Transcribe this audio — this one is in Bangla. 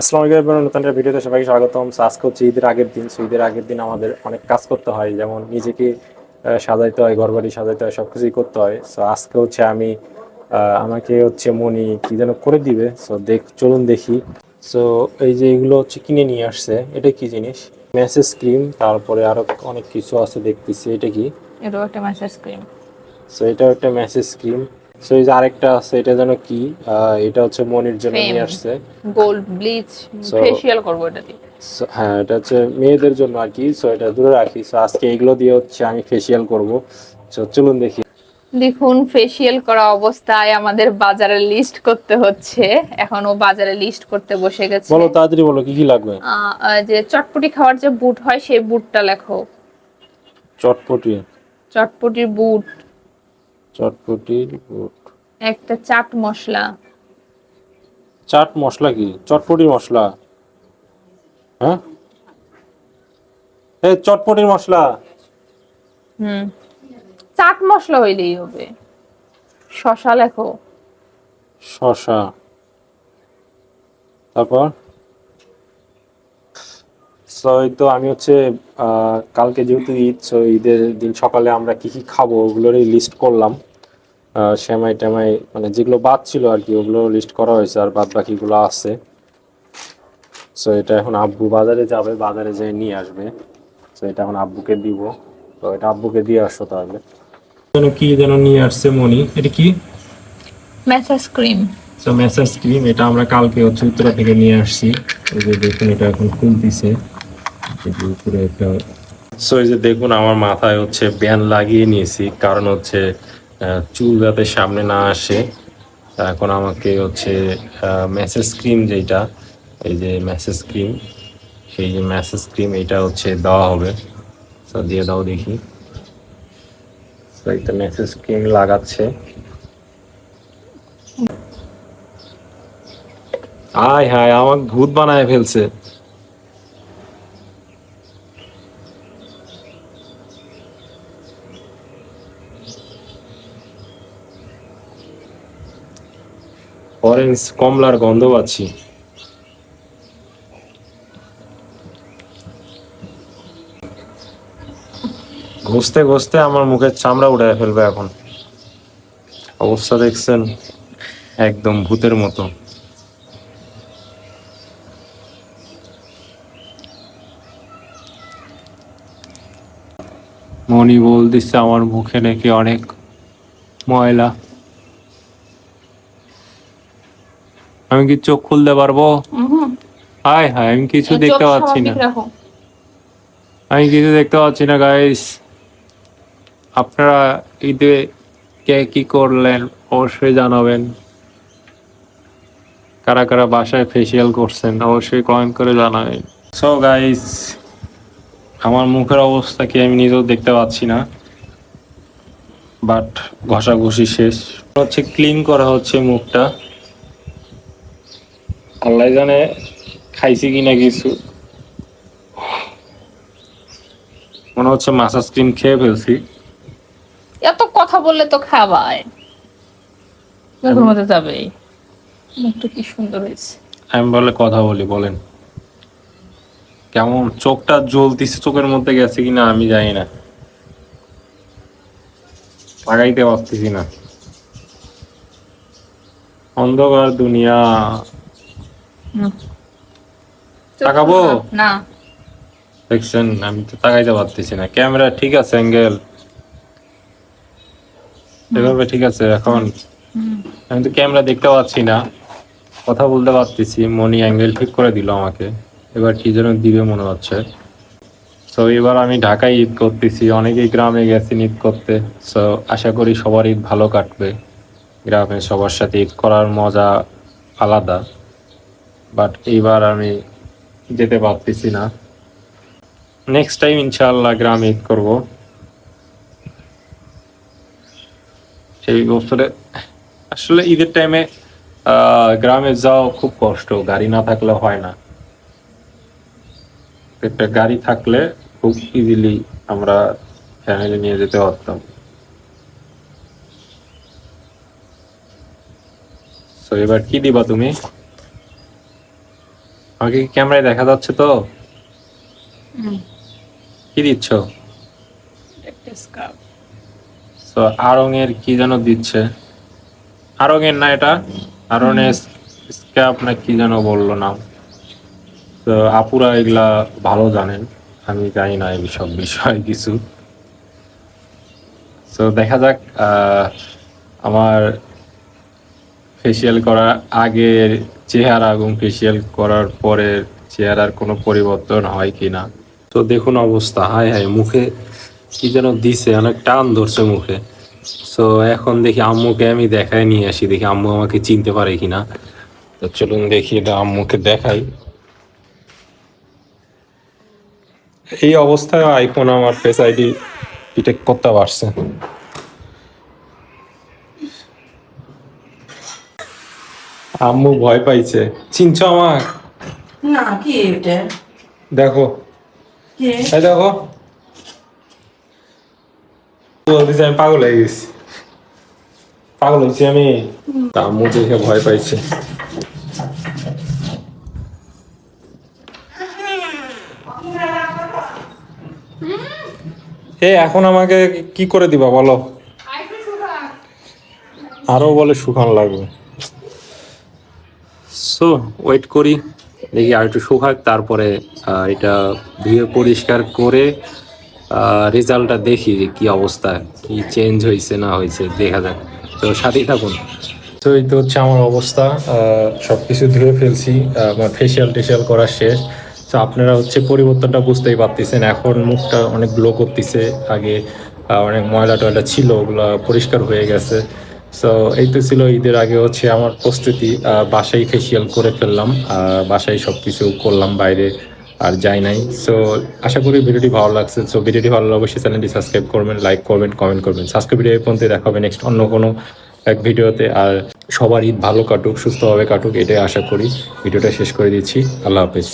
আসসালামু আলাইকুম নতুন একটা ভিডিওতে সবাইকে স্বাগতম। আজকে হচ্ছে ঈদের আগের দিন। সো ঈদের আগের দিন আমাদের অনেক কাজ করতে হয়। যেমন নিজেকে সাজাইতে হয় ঘর বাড়ি সাজাইতে হয় সব কিছুই করতে হয়। সো আজকে হচ্ছে আমি আমাকে হচ্ছে মনি কি যেন করে দিবে। সো দেখ চলুন দেখি। সো এই যে এগুলো হচ্ছে কিনে নিয়ে আসছে। এটা কি জিনিস? মেসেজ ক্রিম তারপরে আরও অনেক কিছু আছে দেখতেছি। এটা কি? এটাও একটা ম্যাসেজ ক্রিম। সো এটা একটা মেসেজ ক্রিম। সো এই যে আরেকটা আছে এটা যেন কি? এটা হচ্ছে মনির জন্য নিয়ে আসছে। গোল্ড ব্লিচ ফেসিয়াল করব এটা দিয়ে। হ্যাঁ এটা হচ্ছে মেয়েদের জন্য আর কি। সো এটা দূরে রাখি। সো আজকে এগুলো দিয়ে হচ্ছে আমি ফেসিয়াল করব। সো চলুন দেখি। দেখুন ফেসিয়াল করা অবস্থায় আমাদের বাজারে লিস্ট করতে হচ্ছে। এখন ও বাজারে লিস্ট করতে বসে গেছে। বলো তাড়াতাড়ি বলো কি কি লাগবে? যে চটপটি খাওয়ার যে বুট হয় সেই বুটটা লেখো। চটপটি। চটপটির বুট। চটপটি একটা চাট মশলা। চাট মশলা কি? চটপটি মশলা। হ্যাঁ? এই চটপটির মশলা। হুম। চাট মশলা হইলেই হবে। শশা লেখো। শসা তারপর? তো আমি হচ্ছে কালকে যেহেতু ঈদ সো ঈদের দিন সকালে আমরা কি কি খাব ওগুলোরই লিস্ট করলাম। সেমাই টেমাই মানে যেগুলো বাদ ছিল আর কি ওগুলো লিস্ট করা হয়েছে আর বাদ বাকিগুলো আছে। সো এটা এখন আব্বু বাজারে যাবে বাজারে যেয়ে নিয়ে আসবে। সো এটা এখন আব্বুকে দিব। তো এটা আব্বুকে দিয়ে আসো তাহলে। যেন কি যেন নিয়ে আসছে মনি এটা কি? Massage cream so massage cream এটা আমরা কালকে হচ্ছে উত্তরা থেকে নিয়ে আসছি। এই যে দেখুন এটা এখন খুলতেছে। এই যে উপরে একটা সো এই যে দেখুন আমার মাথায় হচ্ছে ব্যান লাগিয়ে নিয়েছি। কারণ হচ্ছে চুল যাতে সামনে না আসে, এখন আমাকে হচ্ছে মেসেজ ক্রিম যেটা এই যে মেসেজ ক্রিম এই যে মেসেজ ক্রিম এটা হচ্ছে দেওয়া হবে। দিয়ে দাও দেখি। তো এটা মেসেজ ক্রিম লাগাচ্ছে। আয় হায় আমার ভূত বানায় ফেলছে। অরেঞ্জ, কমলার গন্ধ পাচ্ছি। ঘষতে ঘষতে আমার মুখের চামড়া উড়ায় ফেলবে এখন। অবস্থা দেখছেন একদম ভূতের মতো। মনি বল দিচ্ছে আমার মুখে নাকি অনেক ময়লা। আমি কি চোখ খুলতে পারব? হায় হায় আমি কিছু দেখতে পাচ্ছি না। আমি কিছু দেখতে পাচ্ছি না গাইস আপনারা ঈদে কে কি করলেন অবশ্যই জানাবেন। কারা কারা বাসায় ফেসিয়াল করছেন অবশ্যই কমেন্ট করে জানাবেন। সো গাইস আমার মুখের অবস্থা কি আমি নিজেও দেখতে পাচ্ছি না। বাট ঘষাঘষি শেষ। হচ্ছে ক্লিন করা হচ্ছে মুখটা। আল্লাহ জানে খাইছি কিনা কিছু। মনে হচ্ছে মাসাজ ক্রিম খেয়ে ফেলছি। এত কথা বললে তো মুখের যাবে। মুখটা কি সুন্দর হয়েছে। আমি বলে কথা বলি বলেন। কেমন? চোখটা জ্বলতিছে চোখের মধ্যে গেছে কিনা আমি জানি না। লাগাইতে পারতেছি না। অন্ধকার দুনিয়া। তাকাবো? না। দেখছেন আমি তো তাকাইতে পারতেছি না। ক্যামেরা ঠিক আছে অ্যাঙ্গেল? এভাবে ঠিক আছে এখন? আমি তো ক্যামেরা দেখতে পাচ্ছি না। কথা বলতে পারতেছি মনি অ্যাঙ্গেল ঠিক করে দিল আমাকে। এবার কি যেন দিবে মনে হচ্ছে। তো এবার আমি ঢাকায় ঈদ করতেছি অনেকেই গ্রামে গেছি ঈদ করতে। সো আশা করি সবার ঈদ ভালো কাটবে। গ্রামে সবার সাথে ঈদ করার মজা আলাদা। বাট এইবার আমি যেতে পারতেছি না। নেক্সট টাইম ইনশাআল্লাহ গ্রামে ঈদ করব। এই বছরে আসলে ঈদের টাইমে গ্রামে যাওয়া খুব কষ্ট, গাড়ি না থাকলে হয় না। একটা গাড়ি থাকলে খুব ইজিলি আমরা ফ্যামিলি নিয়ে যেতে পারতাম। তো এবার কি দিবা তুমি? আমাকে কি ক্যামেরায় দেখা যাচ্ছে তো? কি দিচ্ছ? তো আরং এর কি যেন দিচ্ছে? আরং এর না এটা? আরং এর স্ক্যাপ না কি যেন বলল নাম? তো আপুরা এগুলা ভালো জানেন। আমি জানি না এই সব বিষয় কিছু। তো দেখা যাক আহ, আমার ফেসিয়াল করার আগের চেহারা এবং ফেসিয়াল করার পরে চেহারার কোনো পরিবর্তন হয় কিনা তো দেখুন অবস্থা, হায় হায়, মুখে কি যেন দিছে, অনেক টান ধরছে মুখে। তো এখন দেখি আম্মুকে আমি দেখাই নিয়ে আসি, দেখি আম্মু আমাকে চিনতে পারে কিনা তো চলুন দেখি, এটা আম্মুকে দেখাই। এই অবস্থায় আইফোন আমার ফেস আইডি ডিটেক্ট করতে পারছে। আম্মু ভয় পাইছে। চিনছ আমার না কি এটা? দেখো। কে? এই দেখো। বলতেছি আমি পাগল হয়ে গেছি। পাগল হয়েছি আমি। তা আম্মু দেখে ভয় পাইছে। এ এখন আমাকে কি করে দিবা বলো? আরও বলে শুকান লাগবে। সো ওয়েট করি। দেখি আর একটু শুকাক তারপরে এটা ধুয়ে পরিষ্কার করে রেজাল্টটা দেখি যে কি অবস্থা, কি চেঞ্জ হয়েছে, না হয়েছে, দেখা যাক। তো সাথেই থাকুন। তো এই তো হচ্ছে আমার অবস্থা। সব কিছু ধুয়ে ফেলছি। আমার ফেসিয়াল টেসিয়াল করা শেষ। তো আপনারা হচ্ছে পরিবর্তনটা বুঝতেই পারতেছেন। এখন মুখটা অনেক গ্লো করতেছে। আগে অনেক ময়লা টয়লা ছিল, ওগুলো পরিষ্কার হয়ে গেছে। সো এই তো ছিল ঈদের আগে হচ্ছে আমার প্রস্তুতি বাসায় ফেসিয়াল করে ফেললাম বাসায় সব কিছু করলাম বাইরে আর যাই নাই। সো আশা করি ভিডিওটি ভালো লাগছে। সো ভিডিওটি ভালো লাগলে অবশ্যই চ্যানেলটি সাবস্ক্রাইব করবেন লাইক করবেন কমেন্ট করবেন। সাবস্ক্রাইব ভিডিও পর্যন্ত দেখা হবে নেক্সট অন্য কোনো এক ভিডিওতে। আর সবার ঈদ ভালো কাটুক, সুস্থভাবে কাটুক, এটাই আশা করি। ভিডিওটা শেষ করে দিচ্ছি। আল্লাহ হাফেজ।